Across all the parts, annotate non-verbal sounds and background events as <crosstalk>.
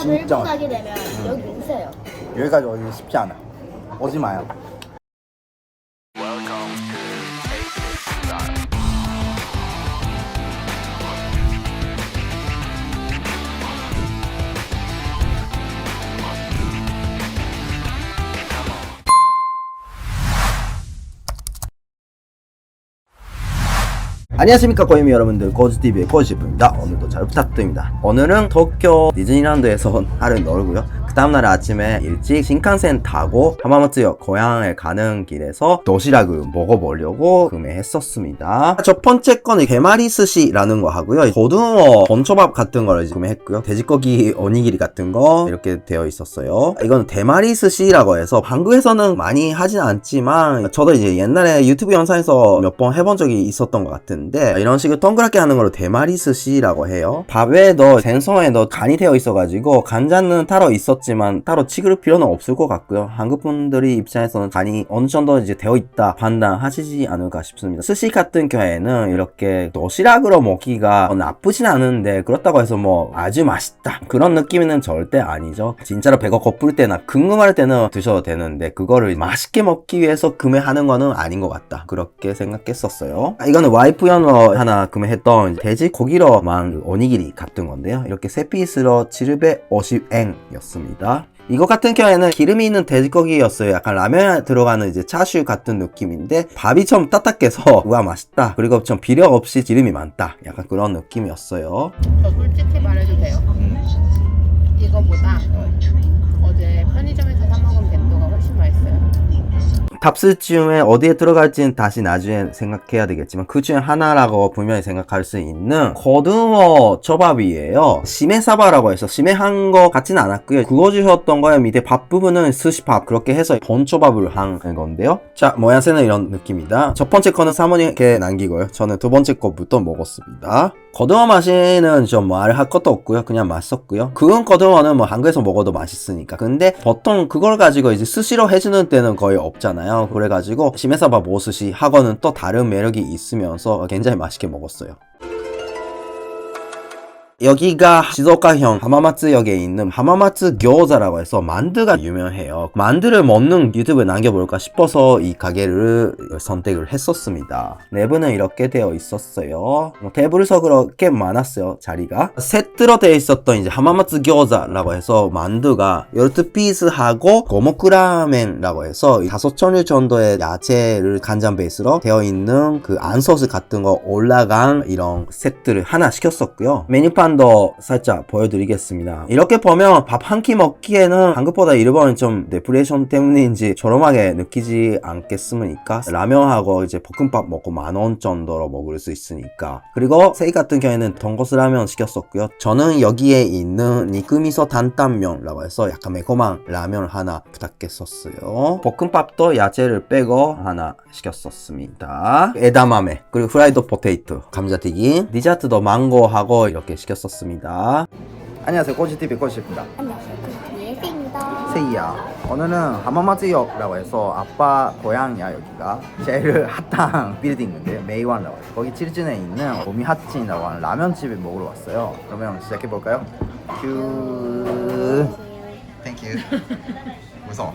진짜 일본. 가게 되면 여기 오세요. 여기까지 오기 쉽지 않아. 오지 마요. 안녕하십니까 고이미 여러분들. 고즈TV의 고즈입니다. 오늘도 잘 부탁드립니다. 오늘은 도쿄 디즈니랜드에서 하루 놀고요. 그 다음날 아침에 일찍 신칸센 타고 하마마츠역 고향에 가는 길에서 도시락을 먹어보려고 구매했었습니다. 첫 번째 거는 개마리 스시라는 거 하고요. 고등어 본초밥 같은 거를 구매했고요. 돼지고기 오니기리 같은 거 이렇게 되어 있었어요. 이건 대마리 스시라고 해서 한국에서는 많이 하진 않지만 저도 이제 옛날에 유튜브 영상에서 몇 번 해본 적이 있었던 것 같은데 이런 식으로 동그랗게 하는 걸로 대마리 스시라고 해요. 밥에도 생선에도 간이 되어 있어가지고 간장은 따로 있었지 만 따로 찍을 필요는 없을 것 같고요. 한국 분들이 입장에서는 간이 어느 정도 이제 되어 있다 판단하시지 않을까 싶습니다. 스시 같은 경우에는 이렇게 도시락으로 먹기가 나쁘진 않은데 그렇다고 해서 뭐 아주 맛있다. 그런 느낌은 절대 아니죠. 진짜로 배가 고플 때나 궁금할 때는 드셔도 되는데 그거를 맛있게 먹기 위해서 구매하는 거는 아닌 것 같다. 그렇게 생각했었어요. 아, 이거는 와이프 연어 하나 구매했던 돼지 고기로만 오니기리 같은 건데요. 이렇게 세 피스로 750엔 이거 같은 경우에는 기름이 있는 돼지고기였어요. 약간 라면에 들어가는 이제 차슈 같은 느낌인데 밥이 좀 딱딱해서 <laughs> 우와 맛있다. 그리고 좀 비려 없이 기름이 많다. 약간 그런 느낌이었어요. 저 솔직히 말해도 돼요? 이거보다 어제 편의점에서 사 먹은 벤도가 훨씬 맛있어요. 탑스쯤에 어디에 들어갈지는 다시 나중에 생각해야 되겠지만 그 중에 하나라고 분명히 생각할 수 있는 고등어 초밥이에요. 심해사바라고 해서 심해한 거 같지는 않았고요. 그거 주셨던 거에 밑에 밥 부분은 스시밥 그렇게 해서 본초밥을 한 건데요. 자 모양새는 이런 느낌이다. 첫 번째 거는 사모님께 남기고요. 저는 두 번째 거부터 먹었습니다. 고등어 맛이는 좀 말할 것도 없고요. 그냥 맛있었고요. 그건 고등어는 뭐 한국에서 먹어도 맛있으니까. 근데 보통 그걸 가지고 이제 스시로 해주는 때는 거의 없잖아요. 그래가지고 심해사바 모스시 하고는 또 다른 매력이 있으면서 굉장히 맛있게 먹었어요 여기가 지도가형 하마마츠역에 있는 하마마츠 교자라고 해서 만두가 유명해요. 만두를 먹는 유튜브에 남겨볼까 싶어서 이 가게를 선택을 했었습니다. 내부는 이렇게 되어 있었어요. 뭐 테이블석 그렇게 많았어요, 자리가. 세트로 되어 있었던 이제 하마마츠 교자라고 해서 만두가 12피스하고 고모쿠라멘이라고 해서 5천일 정도의 야채를 간장 베이스로 되어 있는 그 안소스 같은 거 올라간 이런 세트를 하나 시켰었고요. 메뉴판 도 살짝 보여드리겠습니다. 이렇게 보면 밥 한 끼 먹기에는 한국보다 일본은 좀 데프레이션 때문인지 저렴하게 느끼지 않겠습니까? 라면하고 이제 볶음밥 먹고 만 원 정도로 먹을 수 있으니까. 그리고 세이 같은 경우에는 돈코스 라면 시켰었고요. 저는 여기에 있는 니크미소 단단면이라고 해서 약간 매콤한 라면 하나 부탁했었어요. 볶음밥도 야채를 빼고 하나 시켰었습니다. 에다마메 그리고 프라이드 포테이토 감자튀김 디저트도 망고하고 이렇게 시켰 었습니다. 안녕하세요 꼬지TV 꼬지입니다. 안녕하세요. 예스입니다. 세이야 오늘은 하마마츠역이라고 해서 아빠 고향이야 여기가 제일 <laughs> 핫한 빌딩인데 메이완이라고 해요 거기 칠진에 있는 오미하친이라고 하는 라면집에 먹으러 왔어요 그러면 시작해볼까요? 큐 땡큐 <laughs> 무서워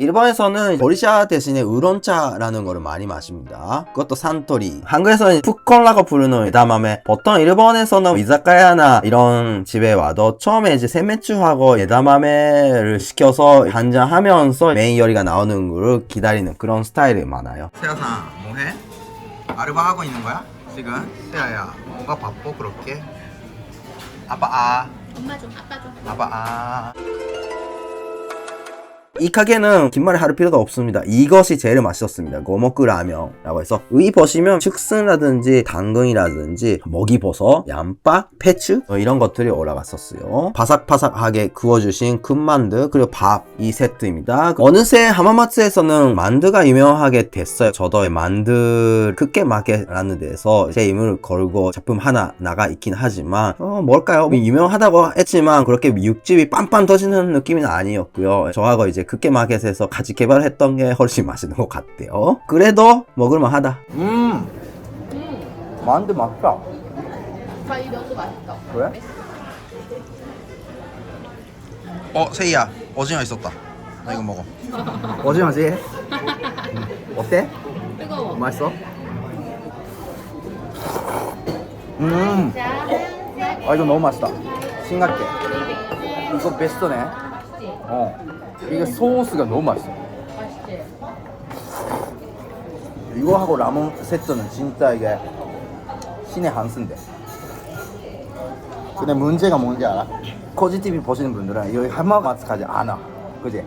일본에서는 보리샤 대신에 우론차라는 거를 많이 마십니다. 그것도 산토리. 한국에서는 푸콘라고 부르는 에다마메. 보통 일본에서는 이자카야나 이런 집에 와도 처음에 이제 세메추하고 에다마메를 시켜서 한잔 하면서 메인 요리가 나오는 거를 기다리는 그런 스타일이 많아요. 세아상 뭐해? 아르바 하고 있는 거야? 지금? 세아야 뭔가 바빠 그렇게? 아빠 아 엄마 좀, 아빠 좀. 아빠 아. 이 가게는 긴 말을 할 필요도 없습니다. 이것이 제일 맛있었습니다. 고모크 라면이라고 해서 위 보시면 축순이라든지 당근이라든지 먹이버섯, 양파, 패츠 어, 이런 것들이 올라갔었어요. 바삭바삭하게 구워주신 군만두 그리고 밥 이 세트입니다. 어느새 하마마츠에서는 만두가 유명하게 됐어요. 저도 만두 크게 마켓라는 데서 제 이름을 걸고 작품 하나 나가 있긴 하지만 어 뭘까요? 유명하다고 했지만 그렇게 육즙이 빵빵 터지는 느낌은 아니었고요. 저하고 이제 크게 마켓에서 같이 개발했던 게 훨씬 맛있는 것 같대요. 그래도 먹을만하다. 음, 만두 맛있다. 오빠 이 면도 맛있어. 그래? 어 세이야 오징어 있었다 나 이거 먹어 <laughs> 오징어지? 어때? 뜨거워. 맛있어? 음, 아 이거 너무 맛있다. 싱겁게. 이거 베스트네. 어, 이게 소스가 너무 맛있어. 맛있지? 이거 하고 라면 세트는 진짜 이게 신의 한 수인데. 근데 문제가 뭔지 알아? 코지 TV 보시는 분들은 여기 한마가스까지 안 와. 그지?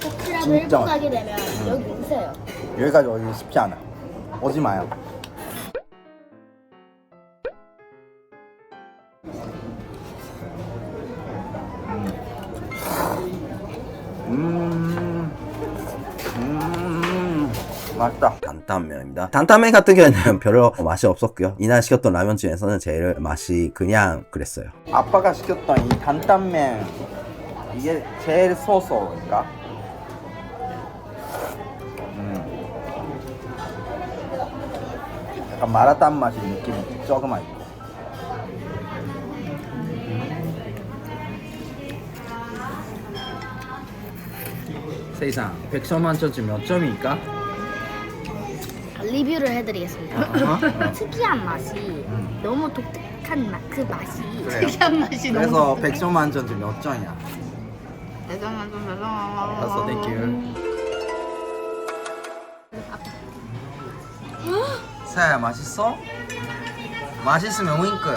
진짜 일본 가게 되면 여기 오세요. 여기까지 오기 쉽지 않아. 오지 마요. 맛있다. 단탄면입니다. 단탄면 같은 경우에는 <laughs> 별로 맛이 없었고요. 이날 시켰던 라면 중에서는 제일 맛이 그냥 그랬어요. 아빠가 시켰던 이 단탄면 이게 제일 소소니까... 음. 약간 마라탕 맛이 느낌이 조금만. 있고 세이상 100점 만점쯤 몇 점일까? 리뷰를 해드리겠습니다. 어? <laughs> 특이한 맛이 너무 독특한 맛, 그 맛이 그래요. 특이한 맛이 그래서 너무 100점 만점 중몇 점이야? 대단한 좀 알았어 땡큐 세아야 맛있어? 맛있으면 윙크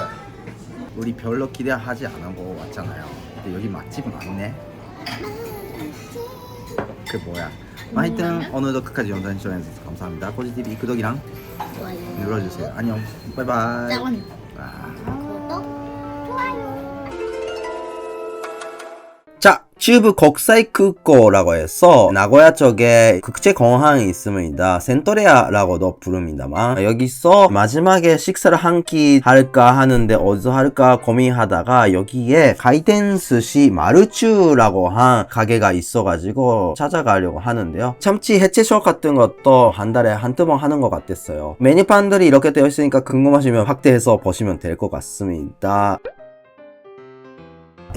우리 별로 기대하지 않고 왔잖아요 근데 여기 맛집 많네 그 뭐야 하여튼 오늘도 끝까지 영상 시청해주셔서 감사합니다 코지TV 구독이랑 좋아요. 눌러주세요 안녕 바이바이 짱. 아. 국사이크고라고 해서 나고야 쪽에 국제 공항이 있습니다. 센토레아라고도 부릅니다만 여기서 마지막에 식사를 한 끼 할까 하는데 어디서 할까 고민하다가 여기에 가이텐 스시 마르추라고 한 가게가 있어가지고 찾아가려고 하는데요. 참치 해체 수업 같은 것도 한 달에 한두 번 하는 것 같았어요. 메뉴판들이 이렇게 되어 있으니까 궁금하시면 확대해서 보시면 될 것 같습니다.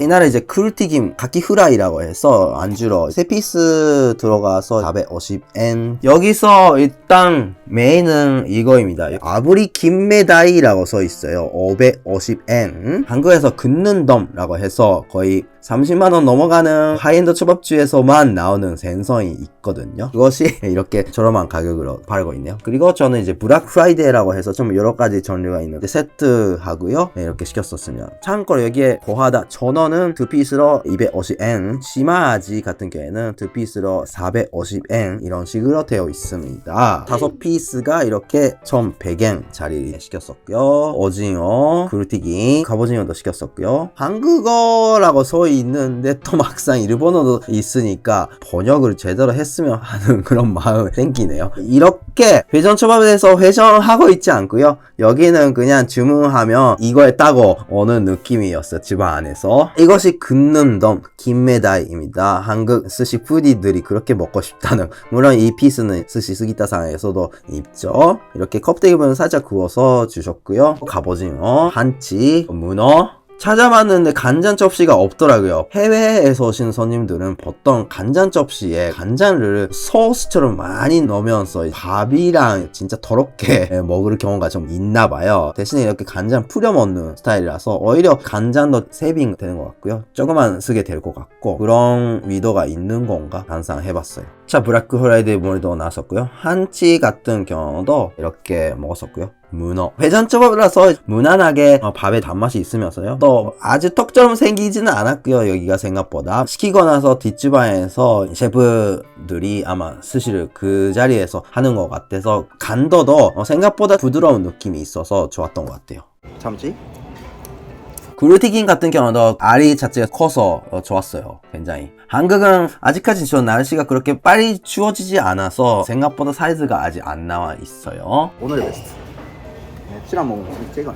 이날에 이제 쿨튀김 가키 후라이라고 해서 안주로 세 피스 들어가서 450엔. 여기서 일단 메인은 이거입니다. 아브리 김메다이라고 써 있어요. 550엔. 한국에서 긋는 덤라고 해서 거의 30만원 넘어가는 하이엔드 초밥집에서만 나오는 생선이 있거든요. 그것이 <laughs> 이렇게 저렴한 가격으로 팔고 있네요. 그리고 저는 이제 브락 프라이데이라고 해서 좀 여러 가지 종류가 있는데 세트 하고요. 네, 이렇게 시켰었으면. 참고로 여기에 고하다 전어는 두 피스로 250엔 시마아지 같은 경우에는 두 피스로 450엔 이런 식으로 되어 있습니다. 다섯 피스가 이렇게 1100엔 짜리 시켰었고요. 오징어 굴튀기 갑오징어도 시켰었고요. 한국어라고 써 있는데 또 막상 일본어도 있으니까 번역을 제대로 했으면 하는 <laughs> 그런 마음이 생기네요. 이렇게 회전 초밥에서 회전하고 있지 않고요. 여기는 그냥 주문하면 이거에 따고 오는 느낌이었어요 집 안에서. 이것이 긋는 덤 김메다이입니다. 한국 스시 푸디들이 그렇게 먹고 싶다는. 물론 이 피스는 스시 스기타상에서도 있죠. 이렇게 껍데기 부분 살짝 구워서 주셨고요. 갑오징어 한치 문어 찾아봤는데 간장 접시가 없더라고요. 해외에서 오신 손님들은 보통 간장 접시에 간장을 소스처럼 많이 넣으면서 밥이랑 진짜 더럽게 <laughs> 먹을 경우가 좀 있나 봐요. 대신에 이렇게 간장 뿌려 먹는 스타일이라서 오히려 간장도 세빙 되는 것 같고요. 조금만 쓰게 될 것 같고 그런 위도가 있는 건가 상상해봤어요. 자 브라크 후라이드 머리도 나왔었고요. 한치 같은 경우도 이렇게 먹었었고요. 문어. 회전초밥이라서 무난하게 어, 밥에 단맛이 있으면서요. 또 아주 턱처럼 생기지는 않았고요 여기가 생각보다. 시키고 나서 뒷주방에서 셰프들이 아마 스시를 그 자리에서 하는 것 같아서 간도도 어, 생각보다 부드러운 느낌이 있어서 좋았던 것 같아요. 참치 굴튀김 같은 경우도 알이 자체가 커서 어, 좋았어요. 굉장히. 한국은 아직까지 저 날씨가 그렇게 빨리 추워지지 않아서 생각보다 사이즈가 아직 안 나와 있어요. 오늘의 베스트. 칠한 먹은 거 찍어.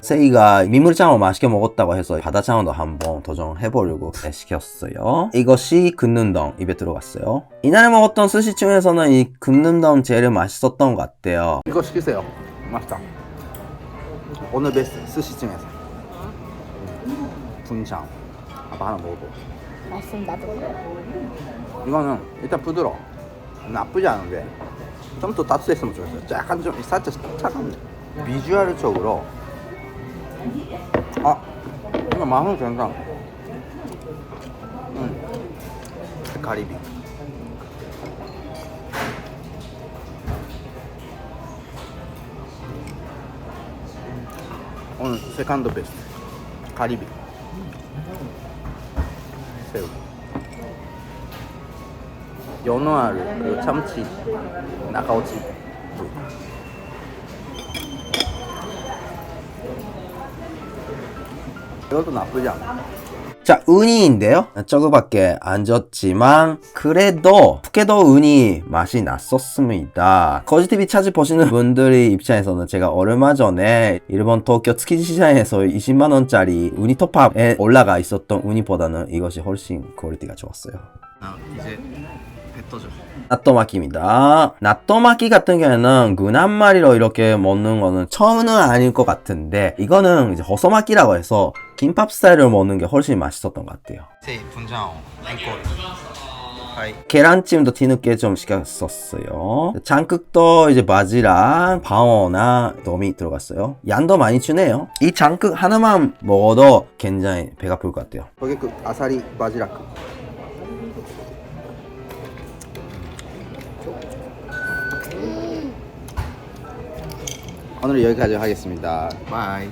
세이가 민물장어 맛있게 먹었다고 해서 바다장어도 한번 도전해보려고 시켰어요. 이것이 긋는덩 입에 들어갔어요. 이날에 먹었던 스시 중에서는 이 긋는덩 제일 맛있었던 것 같아요. 이거 시키세요. 맛있다. 오늘 베스트 스시 중에서 분장. 아빠 하나 먹어보. 맛있습니다. 나도. 이거는 일단 부드러워. 나쁘지 않은데 좀 더 따뜻했으면 좋겠어. 약간 좀 살짝 차가운데. 비주얼적으로 아 이거 맛은 괜찮아. 음. 가리비. 오늘 세컨드 베스트 가리비 새우 연어알 그리고 참치 나가오치 이것도 나쁘지 않아 자, 은이인데요. 저거밖에 안 줬지만 그래도 푸케도 은이 맛이 났었습니다. 거지TV 찾아보시는 분들의 입장에서는 제가 얼마 전에 일본 도쿄 tsukiji 시장에서 20만 원짜리 우니 톱밥에 올라가 있었던 우니보다는 이것이 훨씬 퀄리티가 좋았어요. 아, 이제 배 떠죠. 나또마키입니다. 나또마키 같은 경우에는 군한 마리로 이렇게 먹는 거는 처음은 아닐 것 같은데 이거는 이제 허소마키라고 해서 김밥 스타일을 먹는 게 훨씬 맛있었던 것 같아요. 세 분장 앵콜. 계란찜도 뒤늦게 좀 시켰었어요. 장국도 이제 바지랑 방어나 덤이 들어갔어요. 양도 많이 주네요. 이 장국 하나만 먹어도 굉장히 배가 부를 것 같아요. 거기 그 아사리 바지락. 오늘 여기까지 하겠습니다. 바이.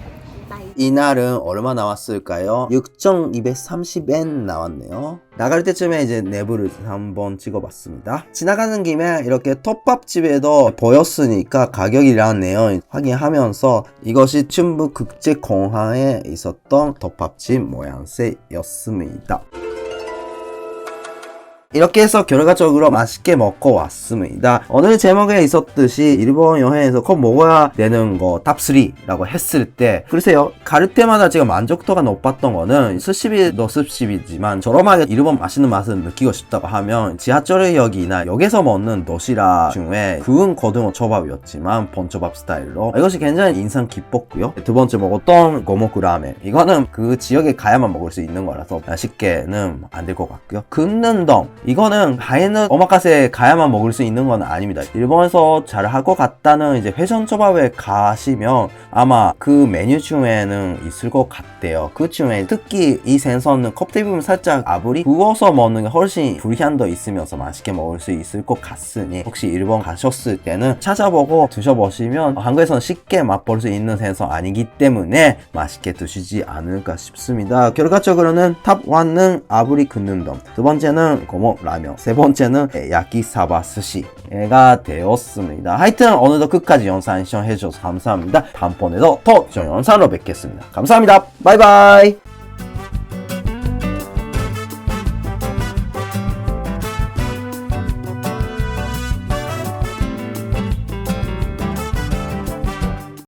이날은 얼마 나왔을까요? 6,230엔 나왔네요. 나갈 때쯤에 이제 내부를 한번 찍어봤습니다. 지나가는 김에 이렇게 톱밥집에도 보였으니까 가격이 나왔네요. 확인하면서 이것이 춘부 국제공항에 있었던 톱밥집 모양새였습니다. 이렇게 해서 결과적으로 맛있게 먹고 왔습니다. 오늘 제목에 있었듯이 일본 여행에서 꼭 먹어야 되는 거 탑3라고 했을 때 글쎄요 가를 때마다 제가 만족도가 높았던 거는 스시비도 스시비지만 저렴하게 일본 맛있는 맛을 느끼고 싶다고 하면 지하철역이나 역에서 먹는 도시락 중에 구운 고등어 초밥이었지만 본초밥 스타일로 이것이 굉장히 인상 깊었고요. 두 번째 먹었던 고모쿠 라멘 이거는 그 지역에 가야만 먹을 수 있는 거라서 쉽게는 안 될 것 같고요. 긋는동 이거는 하이는 오마카세 가야만 먹을 수 있는 건 아닙니다. 일본에서 잘할것 같다는 이제 회전초밥에 가시면 아마 그 메뉴 중에는 있을 것 같대요. 그 중에 특히 이 생선은 껍데기 부분 살짝 아부리 구워서 먹는 게 훨씬 불향도 있으면서 맛있게 먹을 수 있을 것 같으니 혹시 일본 가셨을 때는 찾아보고 드셔보시면 한국에서는 쉽게 맛볼 수 있는 생선 아니기 때문에 맛있게 드시지 않을까 싶습니다. 결과적으로는 탑 1은 아부리 긋는동 두 번째는 고모 라면 세 번째는 야키사바 스시가 되었습니다. 하여튼 오늘도 끝까지 영상 시청해주셔서 감사합니다. 다음번에도 더 좋은 영상으로 뵙겠습니다. 감사합니다. 바이바이